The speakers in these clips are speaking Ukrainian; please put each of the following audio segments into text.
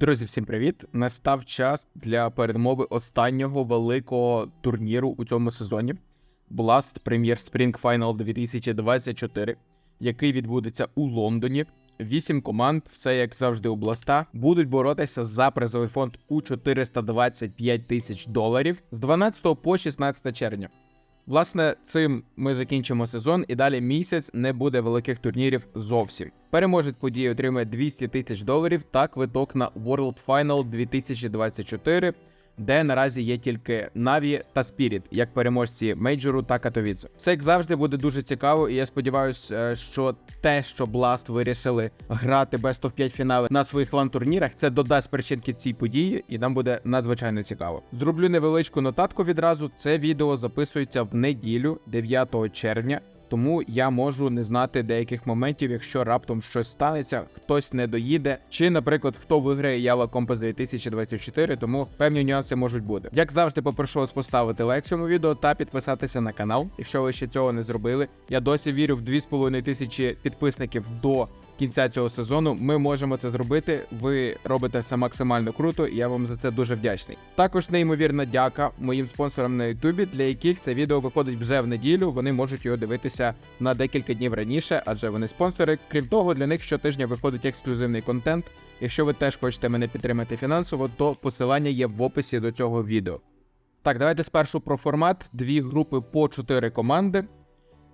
Друзі, всім привіт! Настав час для передмови останнього великого турніру у цьому сезоні Blast Premier Spring Final 2024, який відбудеться у Лондоні. Вісім команд, все як завжди у Бласта, будуть боротися за призовий фонд у 425 тисяч доларів з 12 по 16 червня. Власне, цим ми закінчимо сезон, і далі місяць не буде великих турнірів зовсім. Переможець події отримає 200 тисяч доларів та квиток на World Final 2024, де наразі є тільки Na'Vi та Spirit, як переможці мейджору та Катовіце. Це як завжди буде дуже цікаво, і я сподіваюся, що те, що Blast вирішили грати Best of 5 фінали на своїх лан-турнірах, це додасть причинки цій події, і нам буде надзвичайно цікаво. Зроблю невеличку нотатку відразу. Це відео записується в неділю, 9 червня. Тому я можу не знати деяких моментів, якщо раптом щось станеться, хтось не доїде, чи, наприклад, хто виграє Yala Компас 2024, тому певні нюанси можуть бути. Як завжди, попрошу вас поставити лайк цьому відео та підписатися на канал, якщо ви ще цього не зробили. Я досі вірю в 2,5 тисячі підписників до кінця цього сезону. Ми можемо це зробити. Ви робите все максимально круто, і я вам за це дуже вдячний. Також неймовірна дяка моїм спонсорам на Ютубі, для яких це відео виходить вже в неділю. Вони можуть його дивитися на декілька днів раніше, адже вони спонсори. Крім того, для них щотижня виходить ексклюзивний контент. Якщо ви теж хочете мене підтримати фінансово, то посилання є в описі до цього відео. Так, давайте спершу про формат: дві групи по чотири команди.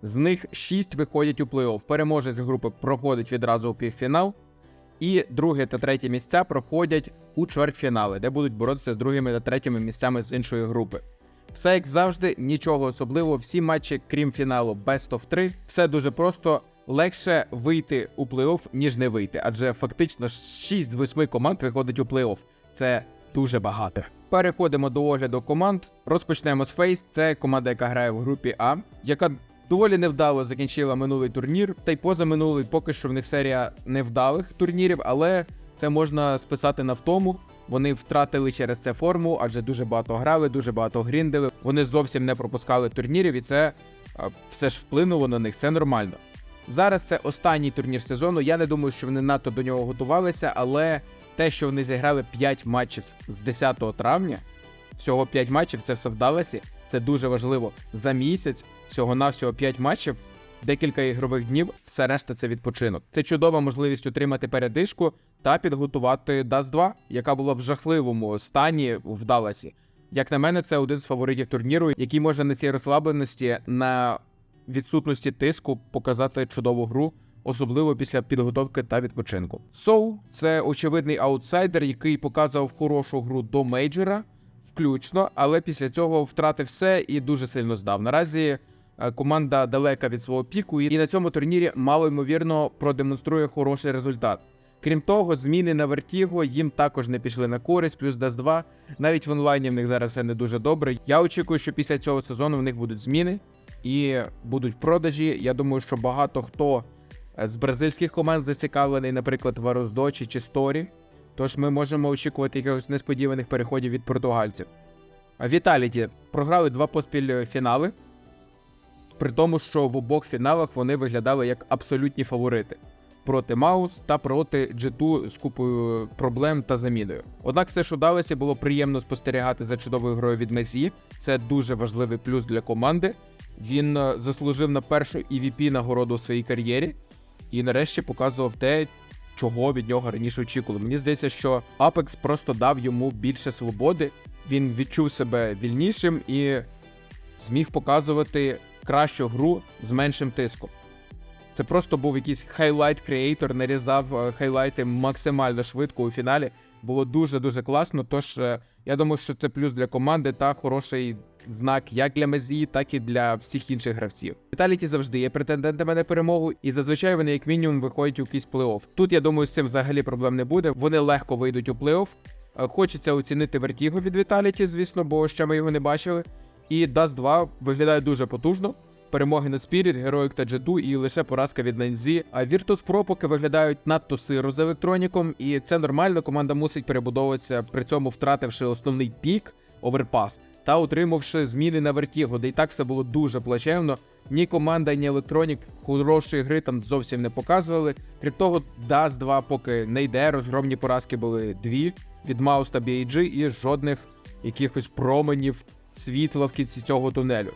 З них 6 виходять у плей-офф. Переможець групи проходить відразу у півфінал. І друге та третє місця проходять у чвертьфінали, де будуть боротися з другими та третіми місцями з іншої групи. Все як завжди, нічого особливого. Всі матчі, крім фіналу, best of 3. Все дуже просто. Легше вийти у плей-офф, ніж не вийти, адже фактично 6 з 8 команд виходить у плей-офф. Це дуже багато. Переходимо до огляду команд. Розпочнемо з Фейс. Це команда, яка грає в групі А, яка доволі невдало закінчила минулий турнір. Та й поза минулий поки що в них серія невдалих турнірів, але це можна списати на втому. Вони втратили через це форму, адже дуже багато грали, дуже багато гріндили. Вони зовсім не пропускали турнірів, і це все ж вплинуло на них. Це нормально. Зараз це останній турнір сезону. Я не думаю, що вони надто до нього готувалися, але те, що вони зіграли 5 матчів з 10 травня, всього 5 матчів, це все вдалося. Це дуже важливо. За місяць всього-навсього 5 матчів, декілька ігрових днів, все решта це відпочинок. Це чудова можливість отримати передишку та підготувати Dust 2, яка була в жахливому стані в Далласі. Як на мене, це один з фаворитів турніру, який може на цій розслабленості, на відсутності тиску показати чудову гру. Особливо після підготовки та відпочинку. Соу це очевидний аутсайдер, який показував хорошу гру до мейджора, включно, але після цього втратив все і дуже сильно здав. Наразі е, команда далека від свого піку, і на цьому турнірі мало ймовірно продемонструє хороший результат. Крім того, зміни на Вертіго їм також не пішли на користь, плюс Dust 2. Навіть в онлайні в них зараз все не дуже добре. Я очікую, що після цього сезону в них будуть зміни і будуть продажі. Я думаю, що багато хто з бразильських команд зацікавлений, наприклад, в Ароздочі чи Сторі. Тож ми можемо очікувати якихось несподіваних переходів від португальців. Віталіті програли два поспіль фінали, при тому, що в обох фіналах вони виглядали як абсолютні фаворити проти Маус та проти G2 з купою проблем та заміною. Однак все, що далося, було приємно спостерігати за чудовою грою від Месі. Це дуже важливий плюс для команди. Він е, заслужив на першу EVP нагороду у своїй кар'єрі і нарешті показував те, чого від нього раніше очікували. Мені здається, що Apex просто дав йому більше свободи. Він відчув себе вільнішим і зміг показувати кращу гру з меншим тиском. Це просто був якийсь хайлайт креатор, нарізав е, хайлайти максимально швидко у фіналі. Було дуже-дуже класно. Тож е, я думаю, що це плюс для команди та хороший знак як для Мезії, так і для всіх інших гравців. Віталіті завжди є претендентами на перемогу, і зазвичай вони, як мінімум, виходять у якийсь плей-офф. Тут я думаю, з цим взагалі проблем не буде. Вони легко вийдуть у плей-офф. Е, Хочеться оцінити вертіго від Віталіті, звісно, бо ще ми його не бачили. І Dust 2 виглядає дуже потужно. Перемоги над Spirit, Heroic та G2 і лише поразка від Нанзі. А Virtus Pro поки виглядають надто сиро з електроніком, і це нормально. Команда мусить перебудовуватися, при цьому втративши основний пік, оверпас. та отримавши зміни на вертігу, де і так все було дуже плачевно. Ні команда, ні електронік хорошої гри там зовсім не показували. Крім того, Dust 2 поки не йде. Розгромні поразки були дві від Маус та BAG і жодних якихось променів світла в кінці цього тунелю.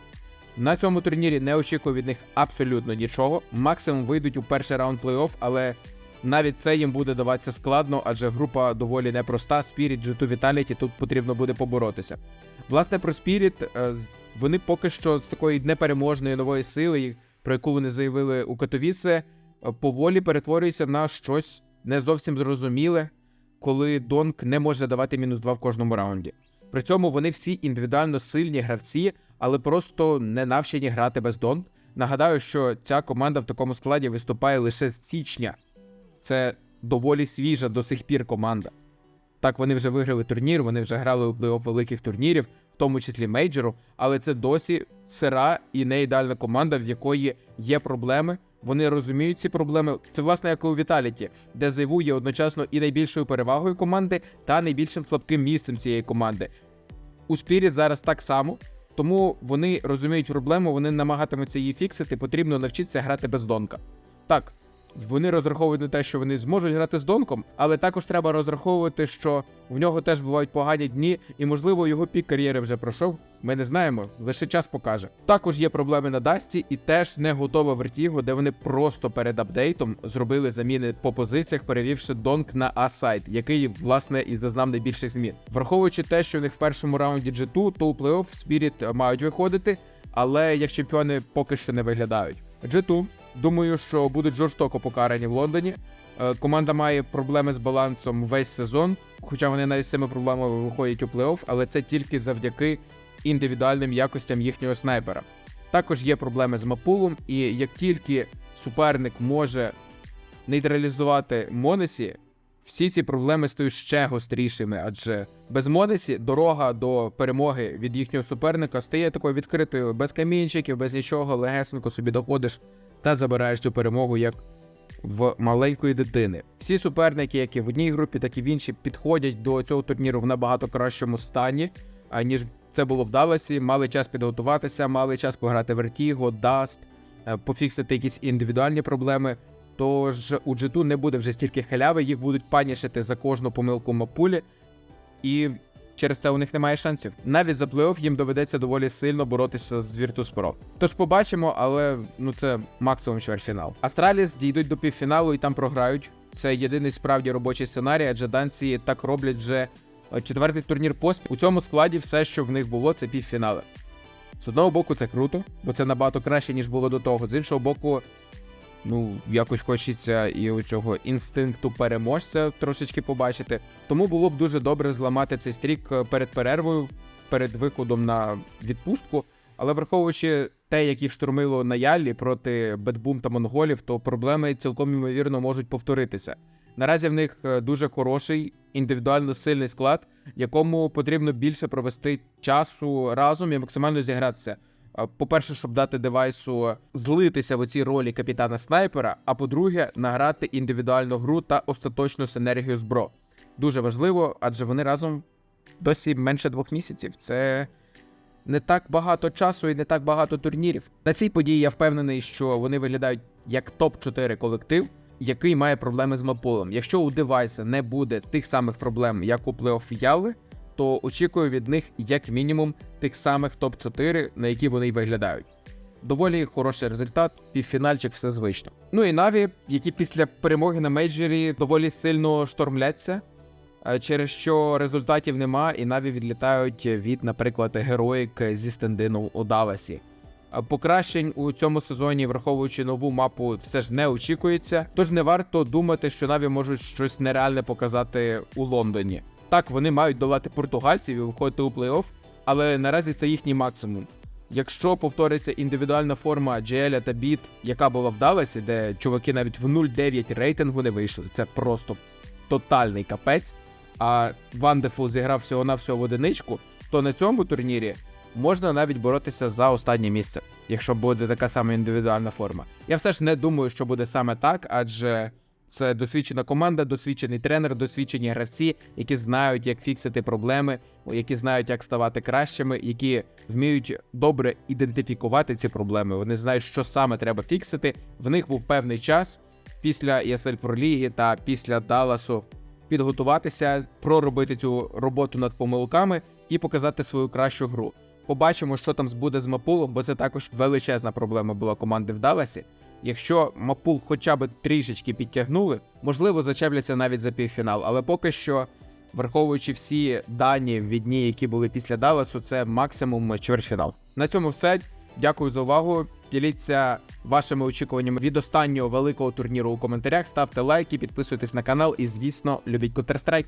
На цьому турнірі не очікую від них абсолютно нічого. Максимум вийдуть у перший раунд плей-офф, але навіть це їм буде даватися складно, адже група доволі непроста. Spirit, G2 Vitality тут потрібно буде поборотися. Власне, про Spirit, е, вони поки що з такої непереможної нової сили, про яку вони заявили у Катовіце, е, поволі перетворюються на щось не зовсім зрозуміле, коли Донк не може давати мінус 2 в кожному раунді. При цьому вони всі індивідуально сильні гравці, але просто не навчені грати без Донк. Нагадаю, що ця команда в такому складі виступає лише з січня. Це доволі свіжа до сих пір команда. Так, вони вже виграли турнір, вони вже грали у плей-офф великих турнірів, в тому числі мейджору, але це досі сира і не ідеальна команда, в якої є проблеми. Вони розуміють ці проблеми. Це власне як у Віталіті, де Зайву є одночасно і найбільшою перевагою команди, та найбільшим слабким місцем цієї команди. У Спіріт зараз так само, тому вони розуміють проблему, вони намагатимуться її фіксити. Потрібно навчитися грати без донка. Так, вони розраховують на те, що вони зможуть грати з донком, але також треба розраховувати, що в нього теж бувають погані дні, і можливо його пік кар'єри вже пройшов. Ми не знаємо, лише час покаже. Також є проблеми на Дасті, і теж не готова вертігу, де вони просто перед апдейтом зробили заміни по позиціях, перевівши донк на А-сайт, який власне і зазнав найбільших змін. Враховуючи те, що у них в першому раунді G2, то у плей-офф Spirit мають виходити, але як чемпіони поки що не виглядають. G2 Думаю, що будуть жорстоко покарані в Лондоні. Е, Команда має проблеми з балансом весь сезон, хоча вони навіть з цими проблемами виходять у плей-офф, але це тільки завдяки індивідуальним якостям їхнього снайпера. Також є проблеми з Мапулом, і як тільки суперник може нейтралізувати Монесі, всі ці проблеми стають ще гострішими, адже без Монесі дорога до перемоги від їхнього суперника стає такою відкритою, без камінчиків, без нічого, легесенько собі доходиш та забираєш цю перемогу як в маленької дитини. Всі суперники, як в одній групі, так і в іншій, підходять до цього турніру в набагато кращому стані, аніж це було в Далласі. Мали час підготуватися, мали час пограти Vertigo, Dust, е, пофіксити якісь індивідуальні проблеми. Тож у G2 не буде вже стільки халяви, їх будуть панішити за кожну помилку мапулі, і через це у них немає шансів. Навіть за плей-офф їм доведеться доволі сильно боротися з Virtus Pro. Тож побачимо, але ну це максимум чвертьфінал. Астраліс дійдуть до півфіналу і там програють. Це єдиний справді робочий сценарій, адже данці так роблять вже е, четвертий турнір поспіль. У цьому складі все, що в них було, це півфінали. З одного боку, це круто, бо це набагато краще, ніж було до того. З іншого боку, ну, якось хочеться і у цього інстинкту переможця трошечки побачити. Тому було б дуже добре зламати цей стрік е, перед перервою, перед виходом на відпустку. Але враховуючи те, як їх штурмило на Яллі проти Бетбум та монголів, то проблеми цілком ймовірно можуть повторитися. Наразі в них е, дуже хороший індивідуально сильний склад, якому потрібно більше провести часу разом і максимально зігратися. Е, По-перше, щоб дати девайсу злитися в оцій ролі капітана снайпера. А по-друге, награти індивідуальну гру та остаточну синергію з бро. Дуже важливо, адже вони разом досі менше двох місяців. Це не так багато часу і не так багато турнірів. На цій події я впевнений, що вони виглядають як топ-4 колектив, який має проблеми з мапулом. Якщо у девайса не буде тих самих проблем, як у плей-офф Яли, то очікую від них як мінімум тих самих топ-4, на які вони й виглядають. Доволі хороший результат, півфінальчик, все звично. Ну і Наві, які після перемоги на мейджорі доволі сильно штормляться, е, через що результатів нема, і Наві відлітають від, наприклад, героїк зі стендину у Далласі. Е, Покращень у цьому сезоні, враховуючи нову мапу, все ж не очікується. Тож не варто думати, що Наві можуть щось нереальне показати у Лондоні. Так, вони мають долати португальців і виходити у плей-офф, але наразі це їхній максимум. Якщо повториться індивідуальна форма GL та Біт, яка була в Далласі, де чуваки навіть в 0.9 рейтингу не вийшли, це просто тотальний капець. А Вандефул зіграв всього на всього в одиничку, то на цьому турнірі можна навіть боротися за останнє місце, якщо буде така сама індивідуальна форма. Я все ж не думаю, що буде саме так, адже Це досвідчена команда, досвідчений тренер, досвідчені гравці, які знають, як фіксити проблеми, які знають, як ставати кращими, які вміють добре ідентифікувати ці проблеми. Вони знають, що саме треба фіксити. В них був певний час після ESL Pro Ліги та після Далласу підготуватися, проробити цю роботу над помилками і показати свою кращу гру. Побачимо, що там буде з Мапулом, бо це також величезна проблема була команди в Далласі. Якщо Мапул хоча б трішечки підтягнули, можливо, зачепляться навіть за півфінал, але поки що, враховуючи всі дані від дні, які були після Далласу, це максимум чвертьфінал. На цьому все. Дякую за увагу. Діліться вашими очікуваннями від останнього великого турніру у коментарях. Ставте лайки, підписуйтесь на канал і, звісно, любіть Counter-Strike.